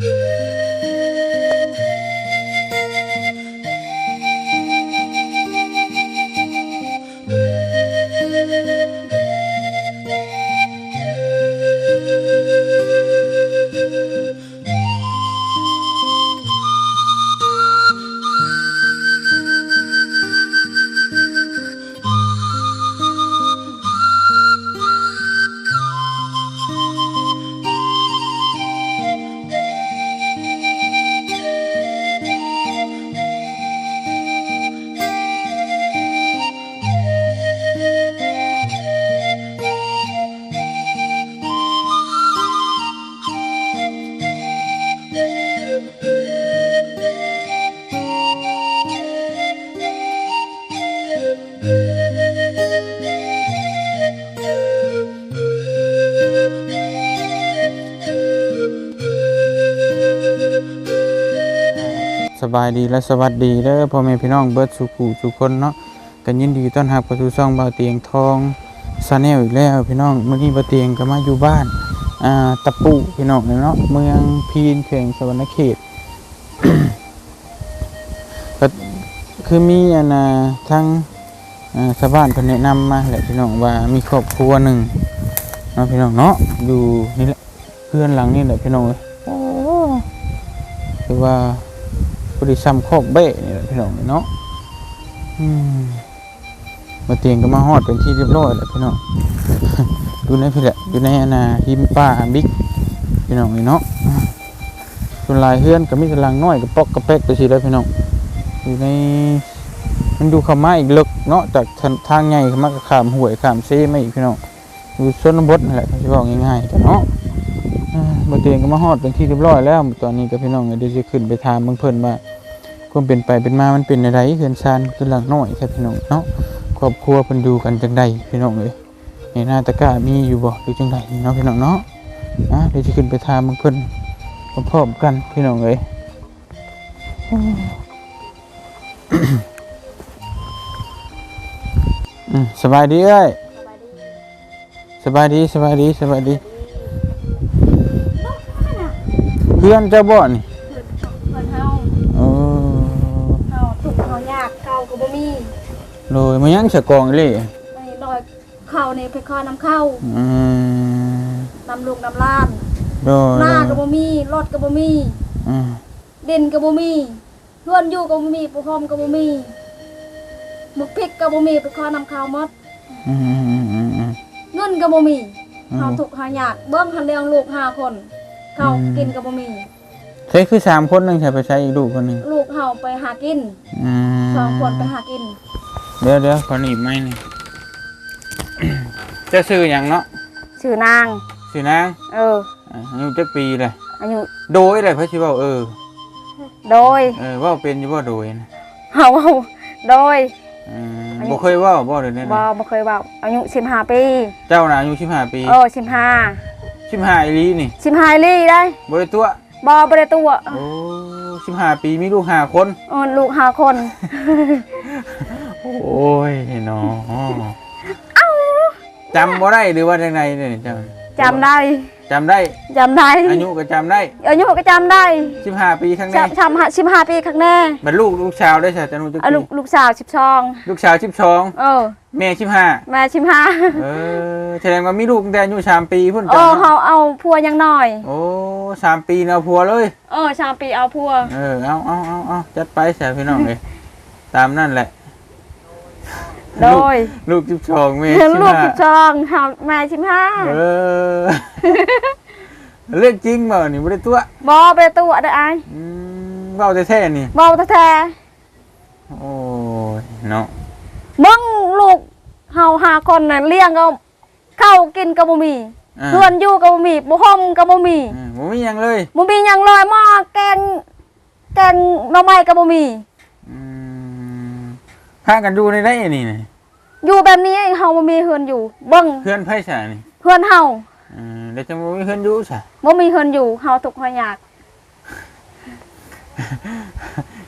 Yeah. บายดีและสวัสดีเด้อพ่อแม่พี่น้องเบิร์ดสุขูสุคนเนาะกันยินดีต้อนรับเข้าสู่ช่องเบาเตียงทองซาแนลอีกแล้วพี่น้องเมื่อนี้เบาเตียงก็มาอยู่บ้านอ่าตะปูพี่น้องเนาะเมืองพีนเขงสวรรณเขตก็คือมีอันทั้งอ่าชาวบ้านเพิ่นแนะนำมาแหละพี่น้องว่ามีครอบครัวหนึ่งเนาะพี่น้องเนาะอยู่นี่แหละเพื่อนหลังนี่แหละพี่น้องเอ้ยคือว่า บริษัทโคกเบ้นี่แหละพี่น้องเนาะอืมมาเตียงก็มาฮอดเป็นที่เรียบร้อยแล้วพี่น้องอยู่ในพี่แหละอยู่ในอนาหิมป้าบิ๊กพี่น้องนี่เนาะส่วนลายเฮือนก็มีกำลังน้อยกับปอกกระเป๊กไปสิแล้วพี่น้องอยู่ในมันดูข้ามาอีกลึกเนาะจากทางทางใหญ่เข้ามาก็ข้ามห้วยขามเซ่มาอีกพี่น้องอยู่ชนบทนั่นแหละเขาจะบอกง่ายๆกันเนาะอ่าเตียงก็มาฮอดเป็นที่เรียบร้อยแล้วตอนนี้ก็พี่น้องเดี๋ยวจะขึ้นไปถามเบิ่งเพิ่นว่า ความเป็นไปเป็นมามันเป็นอะไรเฮือนชานคือหลังน้อยครับพี่น้องเนาะครอบครัวเพิ่นดูกันจังใดพี่น้องเอ้ยในหน้าตะกร้ามีอยู่บ่หรือจังใดเนาะพี่น้องเนาะอะเดี๋ยวจะขึ้นไปถามเบิ่งเพิ่นพร้อมๆกันพี่น้องเอ้ยสบายดีเอ้ยสบายดีสบายดีสบายดีเพื่อนเจ้าบ่นี่ เพิ่นเฮา เออ เฮาทุกข์เฮายากเข้าก็บ่มี โดยมันยังสะกองเลยไปลอยเข้านี่ไปคอน้ำเข้าอืมน้ำลูกน้ำลานโดยหน้าก็บ่มีรถก็บ่มีอืมดินก็บ่มีเฮือนอยู่ก็บ่มีปูพรมก็บ่มีหมึกพริกก็บ่มีไปคอน้ำข้าวหมดอืมอืมอืมอืม เงินก็บ่มีอืม เฮาทุกข์เฮายากเบิ่งหันเลี้ยงลูกห้าคนเขาวอืมกินก็บ่มี ใช่คือสามคนหนึงใช่ไปใช้อีกลูกคนหนึงลูกเฮาไปหากินอืมสองคนไปหากิน เดี๋ยวเดี๋ยวขอหนีบไม้หนี่อย จะซื้อหยังเนาะชื่อนางซื้อนางเออ อ่าอายุจักปีเลยอายุโดยเลยเพิ่นสิเว้าเออโดยเออเว้าเป็นอยู่บ่โดยนะเฮาเอาโดยอืมอายุ บ่เคยเว้าบ่เดี๋ยวนี้บ่นะบ่เคยเว้าอายุ15ปี เจ้าน่ะอายุ15ปีเออ15 15อีหลีนี่15ลี่ได้บ่ได้ตัวบ่บ่ได้ตัวโอ้15ปีมีลูกห้าคนเออลูกห้าคน โอ้ยเนาะจำบ่ได้หรือว่าจังไดเนี่ยเจ้าจำได้จำได้ จำได้อายุก็จำได้อายุก็จำได้15ปีข้างในจำจำหา15ปีข้างหน้าบัดลูกลูกชาวได้ใช่จังหนูจักเอาปีลูกลูกสาว12ลูกชาว12เออแม่15แม่15เออแสดงว่ามีลูกตั้งแต่อายุ3ปีพุ่นเอจังอเนาะเฮาเอาผัวยังน้อย โอ้สามปีเนาะผัวเลย เออ3ปีเอาผัวเออเอาเอาเอาเอาจัดไปแซ่พี่น้องเลย ตามนั่นแหละ โดย ลูก12แม่ลูก15 12เฮาแม่15เออเรื่องจริงเปล่านี่ไม่ได้ตัวบ่บ่ได้ตัวได้อายอืมเว้าแต่แท้ๆนี่บ่แท้โอ้ยเนาะๆมึงลูกเฮาห้าคนน่ะเลี้ยงก็ข้าวกินก็บ่มีอ่าเพื่อนอยู่ก็บ่มีบ่ห่มก็บ่มีอ่าบ่มีหยังเลยบ่มีหยังเลยหม้อแกงแกงหน่อไม้ก็บ่มีอืม พากันดูในได้นี่นะอยู่แบบนี้เฮาบ่มีเฮือนอยู่ เบิ่งเพื่อนไผซะนี่เฮือนเฮาอ่าเดี๋ยวจะบ่มีเพื่อนอยู่ซะบ่มีเฮือนอยู่เฮาทุกข์เฮายาก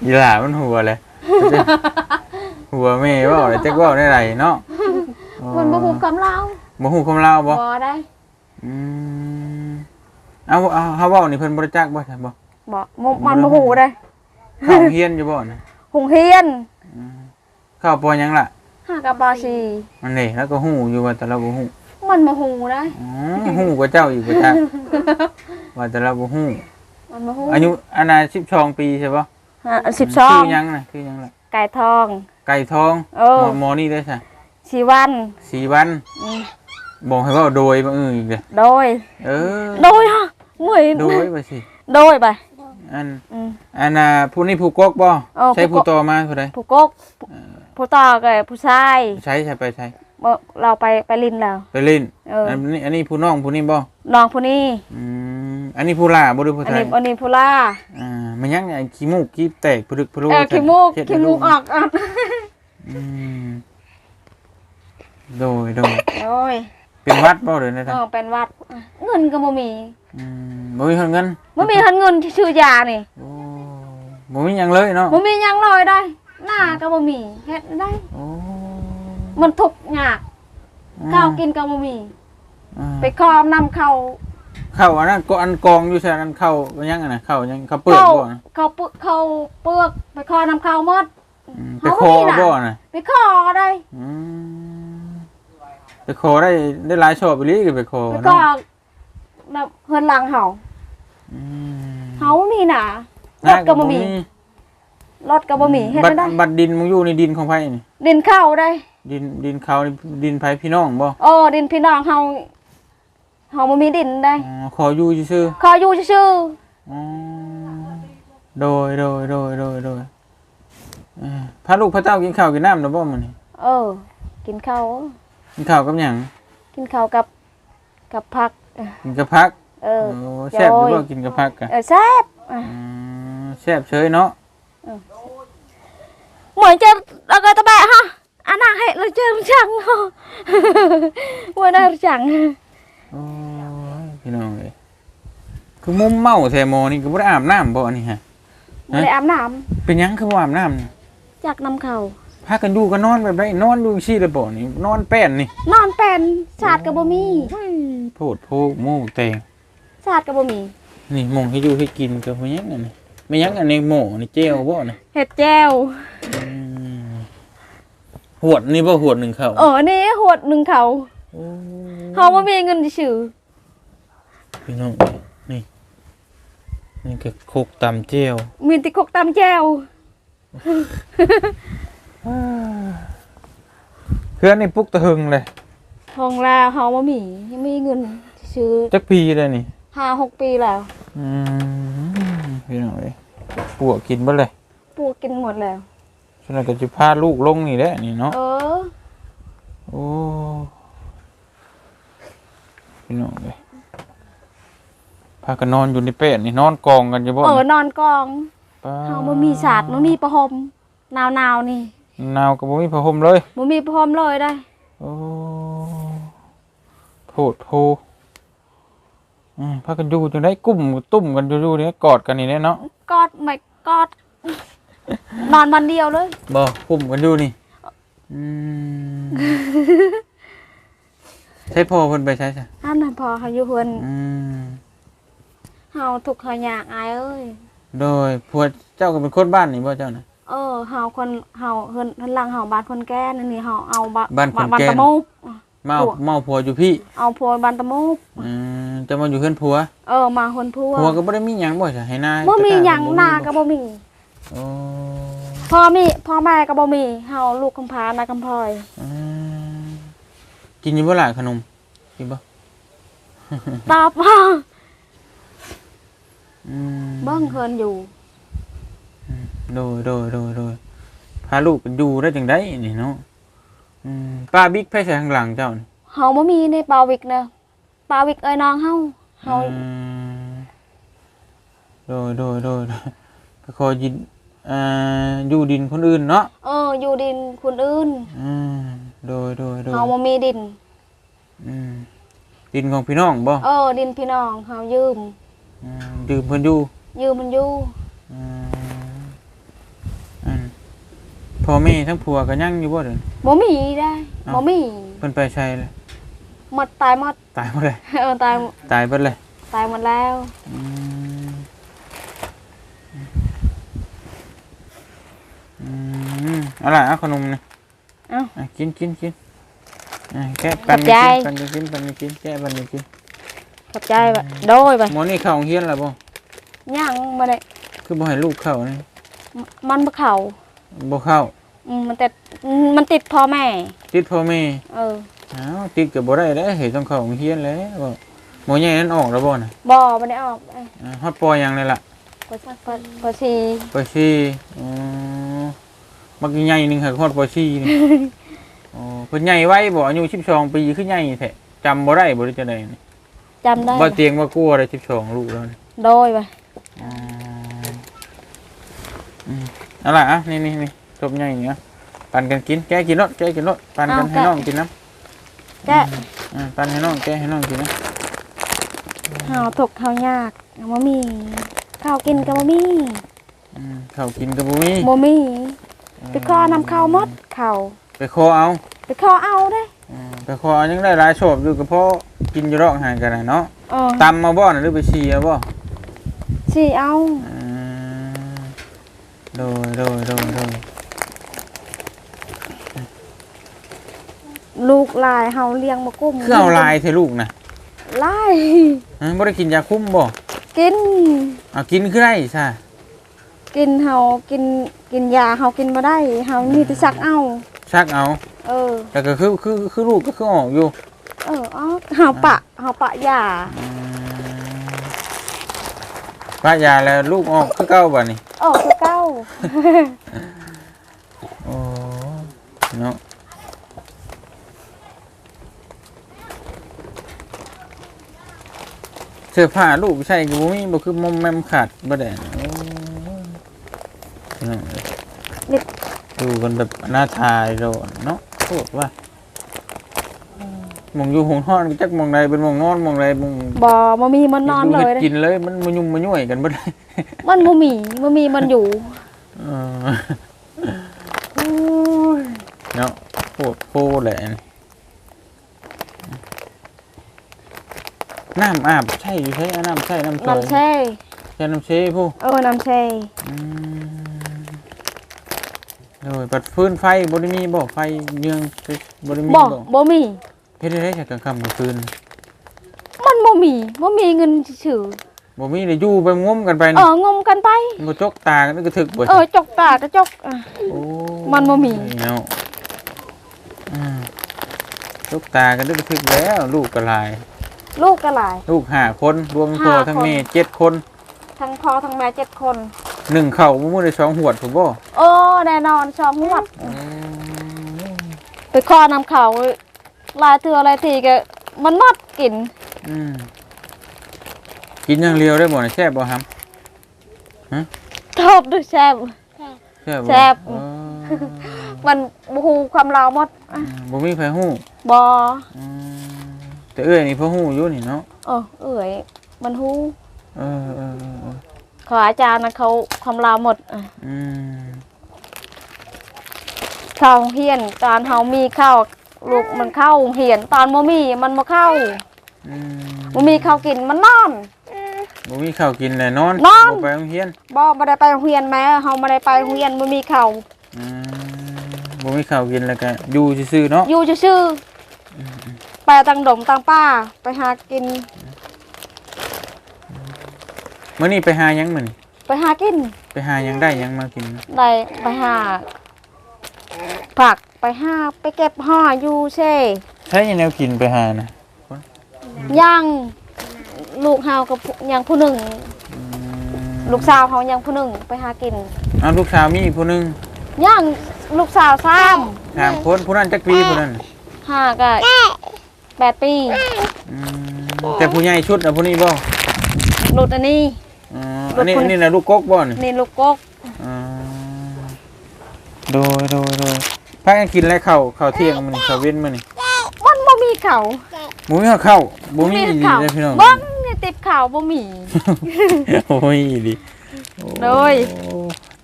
อีหล่ามันหัวเลย หัวแม่เว้าเลยจักเว้าได้ไรเนาะเพิ่นบ่ฮู้คำลาวบ่ฮู้คำลาวบ่บ่ได้อืมเอาเอาเฮาเว้านี่เพิ่นบ่ได้จักบ่ใช่บ่บ่มมันบ่ฮู้เด้เข้าเฮียนอยู่บ่นะหุงเฮียน เข้าปอหยังล่ะหากับบาซีมันนี่แล้วก็ฮู้อยู่ว่าแต่เราบ่ฮู้มันบ่ฮู้ได้อ๋อฮู้กว่าเจ้าอีกบ่จักว่าแต่เราบ่ฮู้มันบ่ฮู้อายุอานา12ปีใช่บ่ฮะชื่อ12หยังน่ะชื่อหยังล่ะไก่ทอง ไก่ทองเออหมอหมอนี่ได้ซะชีวันสีวันอืมบอกให้เว้าโดยบ่เอออีกเด้อโดยเออโดยฮะเมื่อยโดยบ่สิโดยไปอันอืมอันน่ะผู้นี้ผู้กกบ่เออใช้ผู้ผู้กกต่อมาผู้ใดผู้กก ผู้ต่อกับผู้ชายใช้ใช้ไปใช้บ่เราไปไปลินแล้ว ไปเล่นเอออันนี้อันนี้ผู้น้องผู้นี้บ่น้องผู้นี้อืมอันนี้ผู้ล่าบ่หรือผู้อันไทยนี้อันนี้ผู้ล่าอ่ามันยังไอ้ขี้มูกขี้แตกพลึกพลุเออขี้มูกเฮ็ดให้ขี้มูกลูออกออกอืมโดยโดยโอ้ยเป็นวัดบ่เด้อนะเอท่านอเป็นหวัดเงินก็บ่มีอืมบ่มีเงินบ่มีทันเงินที่ชื่อยานี่โอ้บ่มีหยังเลยเนาะบ่มีหยังเลยได้ หน้าก็บ่มีเฮ็ดได้ โอ้มันทุกข์ยากข้าวกินก็บ่มี อ่าไปขอนํเขาเข้าอันนั้นก็อันกองอยู่ใช่อันนั้นเข้ามันยังอันน่ะเข้ายังเข้าเปลือกเขาบ่นะเขาเปลือกเขาเปลือกไปขอนํเขาหมด อืมไปเขาคบ่อมีน่ะบ่น่ะไปขอได้อืมไปคอได้ได้หลายชอบไปลีก็ไปคอไปขอเนาะน่ะเฮือนหลังเฮาอืมเฮาบ่มี หน้ารถก็บ่มี รถก็บ่มีเฮ็ดบัตรได้ บัตรดินมึงอยู่ในดินของไผนี่ดินเข้าได้ ดินดินเขานี่ดินไผพี่น้องบ่โอ้ดินพี่น้องเฮาเฮาบ่มีดินได้ อ๋อขออยู่ซื่อขออยู่ซื่อๆอ๋อโดยโดยโดยโดยโดยเอ่อพาลูกพระเจ้ากินข้าวกินน้ำแล้วบ่มื้อนี้ๆเออ กินข้าวกินข้าวกับหยังกินข้าวกับกับผัก กินกับผักเออโอ้แซ่บอยู่บ่โดยกินกับผักกะเออแซ่บอะ อืมแซ่บเฉยเนาะเหมือนจะเราก็ตะแบะฮะอันนั้นให้เราเจอจังเนาะว่าได้จังโอ้ยพี่น้องเอ้ยคือมุมเมาแท้หมอนี่ก็บ่ได้อาบน้ำบ่อันนี้ฮะบ่ได้อาบน้เป็นหยังคือบ่อาบน้ำนี่ำจากน้ำเขาพากันอยู่ก็นอนแบบไรนอนอยู่ซี่เลยบ่นี่นอนแป้นนี่นอนเป็นศาสตร์กับบ่มีโพดโพกโมกแตงศาสตร์กับบ่มีนี่หมองให้อยู่ให้กินก็บ่ยังอันนี้ ไม่ยังอันนี้หม้อนี่เจลบ่นะเห็ดแจ้วอืมหวดนี่บ่หวดหนึ่งเขาเออนี่หวดหนึ่งเขาโอ้เฮาบ่มีเงินชื่อพี่น้องเอ้ยนี่ นี่ก็โคกตำเจลมีแติกกตำแจ้วเพื่อนนี่ปลุกตะหึงเลยทองลาวเฮาบ่มียังมีเงินชื่อจักปีเลยนี่ห้าหกปีแล้ว อืม พี่น้องเอ้ยปวกกินเบ่เลยปลูกกินหมดแล้วฉะนั้นก็จะพาลูกลงนี่แหละนี่เนาะ เออโอ้พี่น้องเลยพากันนอนอยู่ในเป็ดนี่นอนกองกันอยู่บ่เออนอนกองป้าเฮาบ่มีศาสตร์บ่มีประหมหนาวๆนี่หนาวก็บ่มีผ้าห่มเลยบ่มีประหมเลยได้ โอ้โทษโพอืม พากันอยู่จังได้กุ้มตุ้มกันอยู่ๆนี่กอดกันนี่แน่เนาะกอดไม่กอด นอนวันเดียวเลยบ่กุ้มกันอยู่นี่อืมใช่พ่อเพิ่นไปใช่ใช่อันนั้นพอเขาอยู่เฮือนอืมเฮาทุกข์เฮายากอายเอ้ย โดยผัวเจ้าก็เป็นคนบ้านนี่บ่เจ้าน่ะ เออเฮาคนเฮาเฮือนเฮือนหลังเฮาบ้านคนแก่นั่นนี่เฮาเอาบ้านบ้านคนแก่ตะมุก เมาเมาผัวอยู่พี่เอาผัวบ้านตะมุกอืมจะมาอยู่เพื่อนผัวเออมาคนผัวผัวก็บ่ได้มีหยังบ่ใช่ให้หน้าบ่มีแต่หยังหน้าก็บ่มีโอ้พ่อมีพ่อแม่ก็บ่มีเฮาลูกกำพร้านากำพร้อย อืมกินอยู่บ่ล่ะขนมกินบ่ตอบพ่ออืมเบิ่งเฮินอยู่โดยโดยโดยโดยพาลูกกันอยู่ได้จังได๋นี่เนาะอืม ป้าบิ๊กไผใส่ข้างหลังเจ้านี่เฮาบ่มีในปาวิกนะปาวิกเอ้ยน้องเฮาเฮาอืมโดยโดยโดยก็ขอยินอ่าอยู่ดินคนอื่นเนาะเออ อยู่ดินคนอื่นอืมโดยโดยโดยเฮาบ่มีดิน อืมดินของพี่น้องบ่เออ ดินพี่น้องเฮายืมอืมดื่มเพิ่นอยู่ยืมมันอยู่อืมอัน พ่อแม่ทั้งผัวก็ยังอยู่บ่เด้อ บ่มีได้เอ้า บ่มีเพิ่นไปใช้เลยหมดตายหมดตายหมดเลย เออตายตายเบิดเลยตตายหมดแล้ว อืมอืมเอาล่ะเอาขนมนี่เอ้าอะกินกินกินอะแกะปันขอบนี่ใจกินปันนี่กินปันนี่กินแกะปันนี่กินขอบใจบะโดยบะหมอนี่เข้าโรงเรียนแล้วบ่ย่างมาได้คือบ่ให้ลูกเข้านี่มันบ่เข้าบ่เข้า อืมมันติดอืมมันติดพ่อแม่ ติดพ่อแม่เอออ้าวติดก็บ่ได้แล้วเฮ้ยต้องเข้าโรงเรียนแล้วบ่หมอใหญ่นั้นออกแล้วบ่น่ะบ่บ่ได้ออกเอ้ยอ่าฮอดปอยังเลยล่ะปอปอปอสีปอซี่อ๋อมักใหญ่หนึงค่ะฮอดปอซี่นี่ อ๋อเพิ่นใหญ่ไว้บ่อายุ12ปีคือใหญ่แท้จำบ่ได้บ่ได้จังได๋นี่จำได้บ่เตียงบ่กลัวได้12ลูกแล้วนี่โดยบะอ๋ออืมเอาล่ะอะนี่ๆๆ จบใหญ่นี่อะปันกันกินแกกินรถแกกินรถปันกันให้น้องกินน้ำแกะอ่าปันให้น้องแกให้น้องกินนะเฮาถกเฮายากบ่มีข้าวกินก็บ่มีอืมข้าวกินก็บ่มีบ่มีไปขอนำข้าวหมดข้าวไปขอเอา ไปขอเอาเด้อืมไปขอเอายังได้หลายชอบอยู่ก็เพราะกินอยู่รอกหางกันน่ะเนาะเออตำมาบ่น่ะหรือไปชีเอาบ่สิเอาอืมโดยโดยโดยโดย ลูกหลายเฮาเลี้ยงบ่กุ้มคือเอาลายเทลูกน่ะหลายฮะบ่ได้กินยาคุ้มบ่กินเอากินคือได้ซะกินเฮากินกินยาเฮากินบ่ได้เฮามีแต่ซักเอาชักเอา เออแต่ก็คือคือคือลูกก็คือออกอยู่ เอออ๋อเฮาปะเฮาปะยาอืมป้ายาแล้วลูกออกคือเก่าบ่นี่ออกคือเก้าโอ้เนาะ สื้อผ้าลูกใช่ก็บ่มีบ่คือมอมแมมขาดบ่ได้โอ้พี่น้องเอ้ยนี่ดูกันแบบหน้าทายโดนเนาะโคตรว่าหมองอยู่หงห้อนจักหมองใดเป็นหมองนอนหมองใดหมองบ่บ่มีมันนอนเลยฮ็ดเด้กินเลย มันมายุ่มมาย่วยกันบ่ได้มันบ่มีบ่มีมันอยู่เออโอ้ยเนาะโคตรโคตรแหละ นี่น้ำอาบใช่อยู่ใช่น้ำใช่น้ำซอยน้ำแช่ใช่น้ำเชผู้เออน้ำแช่อืมโดยปัดฟื้นไฟบ่ได้มีบ่ไฟเยืองบ่ได้มีบ่บ่บ่มี เฮ็ดได้จากกลางค่ำกลางคืนมันบ่มีบ่มีเงินซื่อบ่มีได้อยู่ไปงมกันไปๆเอนี่องมกันไป บ่จกตากันก็ถึกบ่เออจกตากระจกอะ โอ้มันบ่มี เนาะอืมจกตากันก็ถึกแล้ว ลูกก็หลาย ลูกก็หลาย ลูกห้าคนรวมพ่อห้าทั้งคน แม่เจ็ดคนทั้งพ่อทั้งแม่เจ็ดคน หนึ่งเข่ามื้อได้สองหวดถูกบ่โอ้แน่นอนชอบหวด ไปคอนำเขาหลายเทือหลายทีก็มันมดกินอืมกินอย่างเดียวได้บ่เนี่ยแซ่บบ่ครับชอบด้วยแซ่บแซ่บบ่แซ่บ เออมันบูฮูความลาวหมดอืมบ่มีไผฮู้บออืม แต่เอ้ยนี่เพิ่นฮู้อยู่นี่เนาะเออเอ๋ยมันฮูเออเออเออเออขออาจารย์นะเขาความลาวหมดอะอืมเข้าเฮียนตอนเฮามีเข้าวลูกมันเข้าเฮียนตอนบ่มีมันบ่เข้าอืมบ่มีข้าวกินมันนอน บ่มีข้าวกินแหละนอนนอน บ่ไปโรงเรียนบ่บ่ได้ไปโรงเรียนแม้เฮาบ่ได้ไปโรงเรียนบ่มีข้าวอืมบ่มีข้าวกินแล้วก็อยู่ซื่อๆเนาะอยู่ซื่อๆ ไปตังดมตังป้าไปหากิน มื้อนี้ไปหาหยังมื้อนี้ไปหากินไปหาหยังได้หยังมากินได้ไปหาผักไปหาไปเก็บห่ออยู่เช่ใช้แนวกินไปหานะย่างลูกเฮากับผู้ยังผู้หนึ่ง อืมลูกสาวเขายังผู้หนึ่งไปหากินเอาลูกสาวมีอีกผู้หนึงย่างลูกสาวซ้ถามคนผู้นั้นจักปีผู้นั้นำห้าก็ แปดปีอืมแต่ผู้ใหญ่ชุดน่ะผู้นี้บ่หลุดอันนี้อ๋ออันนี้ลูกคนอันนี้น่ะลูกกกบ่นี่นี่ลูกกกอ๋อโดยโดยโดยพากันกินแล้วข้าวข้าวเที่ยงมื้อนี้ข้าวเว้นมื้อนี้มันบ่มีเขาบ่มีข้าวบ่มีอีหลีเขาเลยพี่น้องเบิ้งนี่ติดข่าวบ่มี โอ้ยดีโอ้โดย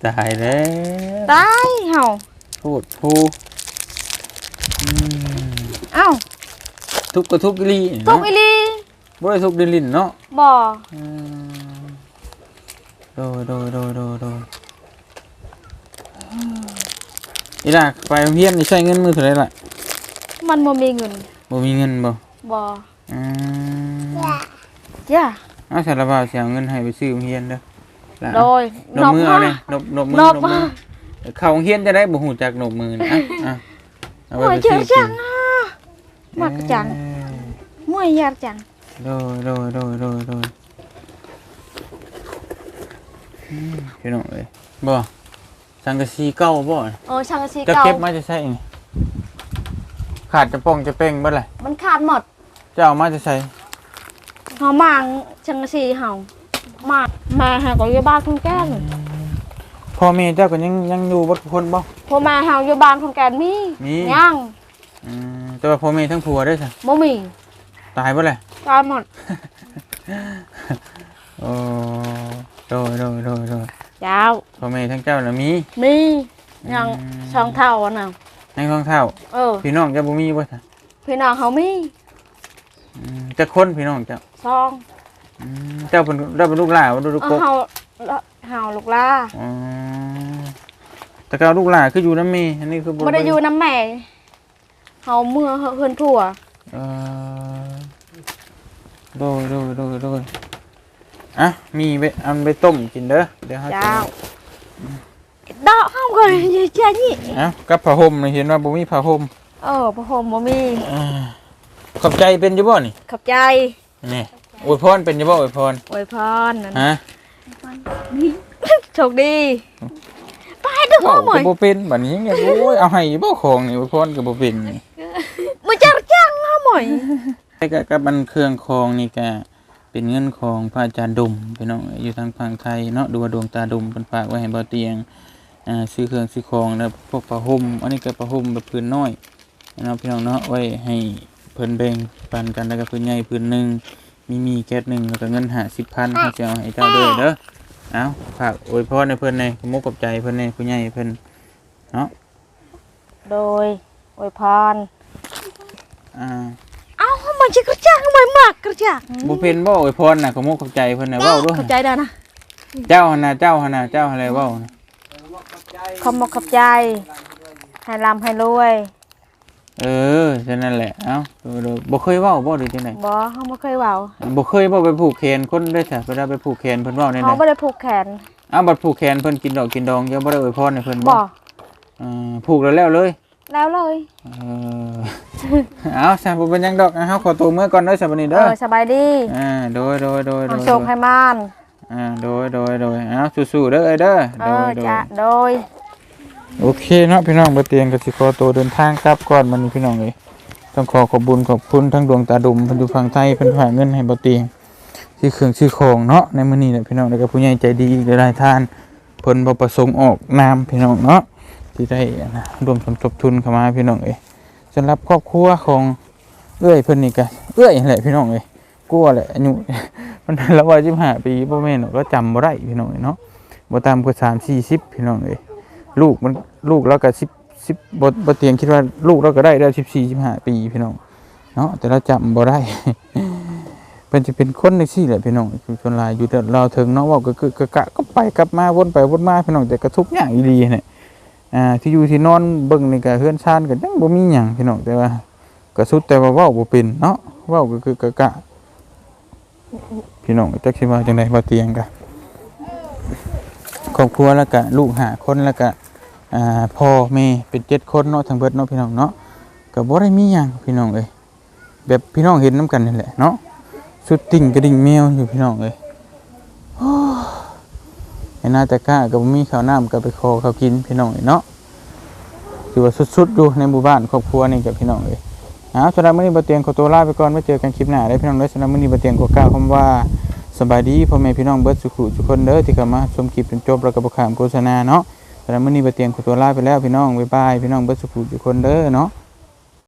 ตายแล้วตายเฮาพูดพูอืมเอ้า ทุกข์ก็ทุกข์อีหลีทุเนาะกอีหลีบ่ได้ทุบดินลิ้นเนาะบ่อืมโดยโดยโดยโดยโดยอีหล่ะไปโรงเรียนนี่ใช้เงินมือเท่าไหร่ล่ะมันบ่มีเงินบ่มีเงินบ่บ่อืมจ้าเอาสารภาพสิเอาเงินให้ไปซื้อโรงเรียนเด้อล่ะโดยนบมือเอาเลยนบนบมือนบนบมือเข้าโรงเรียนจะได้บ่ฮู้จักนบมือนี่อะอะเอาโอ้ไว้ยไปเจ๋ซื้งอกิจันงอะ มักจังเอ้ยมวยยากจังโดยโดยโดยโดยโดยอืมพี่น้องเอ้ยบ่สังกะสีเก่าบ่เออช่างสีจะเก่าเก็บมาจะใช้นี่ขาดจะป้องจะเป้งเบ่ล่ะมันขาดหมดจะเอามาจะใช้เฮามางช่างสีเฮามามาหาก็อยู่บ้านคนแก่นพ่อแม่เจ้าก็ยังยังอยู่บ่ทุกคนบ่พอมาเฮาอยู่บ้านคนแก่นมีมี ยัง อืมแต่ว่าพ่อแม่ทั้งผัวได้ซะบ่มีตายบ่ล่ะตายหมดโอ้โดยโดยโดยโดยยาวพ่อแม่ทั้งเจ้าน่ะมีมียังอืมช่องเท่าอันน่ะในท้องเท่า เออ พี่น้องเจ้าบ่มีบ่ซะพี่น้องเฮามีอืมจักคนพี่น้องเจ้าซองอืมเจ้าเป็นเจ้าเป็นลูกหลานบ่ลูกเอกอกเฮาเฮาลูกลาอ๋อแต่ก็ลูกหลานคืออยู่น้ำมีอันนี้คือบ่ได้อยู่นำแม่ เฮาเมื่อเฮือนผัวเออโดยโดยโดยโดยอะมีไปเอาไปต้มกินเด้อเดี๋ยวเฮาจะยาวดอกเฮาก็อยู่แค่นี้เอ้ากับผ้าห่มนี่เห็นว่าบ่มีผ้าห่มเออพ่อผมบ่มีอ่าขอบใจเป็นอยู่บ่นี่ขอบใจนี่อวยพรเป็นอยู่บ่อวยพรอวยพรนั่นฮะโชคดีไปเด้อพ่อหมก็อยบ่เป็นบัดนี้เนี่ยโอ้ยเอาให้บ่ของนี่อวยพรก็บ่เป็นนี่ บ่จักจังพ่อหมอ ยแต่ก็กับมันเครื่องคองนี่ก็เป็นเงินของพระอาจารย์ดุมพี่น้องอยู่ทางฝั่งไทยเนาะดูว่าดวงตาดุมเพิ่นฝากไว้ให้บ่เตียงอ่าซื้อเครื่องซื้อของแล้วพวกผ้าห่มอันนี้ก็ผ้าห่มแบบพื้นน้อยเนาะพี่น้องเนาะไว้ให้เพิ่นแบ่งปันกันแล้วก็พื้นใหญ่พื้นหนึงมีมีแก๊สหนึงแล้วก็เงิน50,000เขาจะเอาให้เจ้าด้วยเด้อเอาฝากอวยพรให้เพิ่นในขอมกขอบใจเพิ่นในผู้ใหญ่เพิ่นเนาะโดยอวยพร อ่าเอ้าพ่อหมอยสิกระจังหมอยมากกระจังบ่เป็นบ่อวยพรน่ะขอมกขอบใจเพิ่นน่ะเว้าด้วยเข้าใจได้นะเจ้าหั่นน่ะเจ้าหั่นน่ะเจ้าอะไรเว้าน่ะขอบมกขอบใจให้ร่ำให้รวยเออฉะนั้นแหละเอ้าดูดูบ่เคยเว้าบ่หรือจังได๋บ่เฮาบ่เคยเว้าบ่เคยบ่ไปผูกแขนคนได้ซะเวลาไปผูกแขนเพิ่นเว้าแน่เฮาบ่ได้ผูกแขนๆอ้าวบัดผูกแขนเพิ่นกินดอกกินดองยังบ่ได้อวยพรให้เพิ่นบ่เออผูกแล้วแล้วเลย แล้วเลยเออเอาซะบ่เป็นหยังดอกอะเฮาขอตัวมื้อก่อนเด้อซะบัดนี้เอเด้ออสบายดีอ่าโดยโดยโดยโดเอายโชคให้มานอ่าโดยโดยโดยเอาสู้ๆเด้อเอ้ยเด้อเอโดอยโดยจ้ะโดย โอเคเนาะพี่น้องบ่เตียงก็สิขอตัวเดินทางกลับก่อนมื้อนี้พี่น้องเอ้ยต้องขอขอบคุญขอบคุณทั้งดวงตาดุมเพิ่นอยู่ฝั่งไทยเพิ่นฝากเงินให้บ่เตียงที่เครื่องชื่อของเนาะในมื้อนี้แหละพี่น้องแล้วก็ผู้ใหญ่ใจดีอีกหลายๆท่านเพิ่นบ่ประสงค์ออกนามพี่น้องเนาะ ที่ได้นะรวมสมทบทุนเข้ามาพี่น้องเอ้ยสำหรับครอบครัวของเอื้อยเพิ่นนี่ก็เอื้อยแหละพี่น้องเอ้ยกลัวแหละอายุมันละว่า15ปีบ่อแม่หรอกก็จำบ่ได้พี่น้องเอ้ยเนาะบ่ต่ำกว่า3 40พี่น้องเอ้ยลูกมันลูกเราก็สิบสิบบทบทเตียงคิดว่าลูกเราก็ได้ได้สิบสี่สิบห้าปีพี่น้องเนาะแต่เราจำบ่ได้เป็นจะเป็นคนในสี่แหละพี่น้องคือคนลายอยู่แต่เราถึงเนาะว่าก็คือกะกะก็ไปกลับมาวนไปวนมาพี่น้องแต่กระทุกอย่างอีดีเนี่ย อ่าที่อยู่ที่นอนเบิ่งนี่ก็เฮือนชานก็ยังบ่มีหยังพี่น้องแต่ว่าก็สุดแต่ว่าเว้าบ่เป็นเนาะเว้าก็คือกะกะพี่น้องจักสิว่าจังไดบ่เตียงกะครอบครัวแล้วก็ลูกหาคนแล้วก็อ่าพ่อแม่เป็นเจ็ดคนเนาะทั้งเบิดเนาะพี่น้องเนาะก็บ่ได้มีหยังพี่น้องเอ้ยแบบพี่น้องเห็นน้กันนี่แหละเนาะสุดติ่งกระดิ่งแมวอยู่พี่น้องเอ้ย ไอ้นาตะก้าก็บ่มีข้าวน้ำก็ไปขอเขาวกินพี่น้องเนาะถือว่าสุดๆอยู่ในหมู่บ้านครอบครัวนี่กับพี่น้องเอ้ยเอาสำหรับมื้อนี้บ่เตียงขอตัวลาไปก่อนไว้เจอกันคลิปหน้าได้พี่น้องเด้อสำหรับมื้อนี้บ่เตียงขอกล่าวคำว่าสบายดีพ่อแม่พี่น้องเบิร์ดสุขุทุกคนเด้อที่เข้ามาชมคลิปจนจบแล้วก็บ่ขามโฆษณาเนาะแต่มื้อนี้บ่เตียงขอตัวลาไปแล้วพี่น้องบ๊ายบายพี่น้องเบิร์ดสุขุทุกคนเด้อเนาะ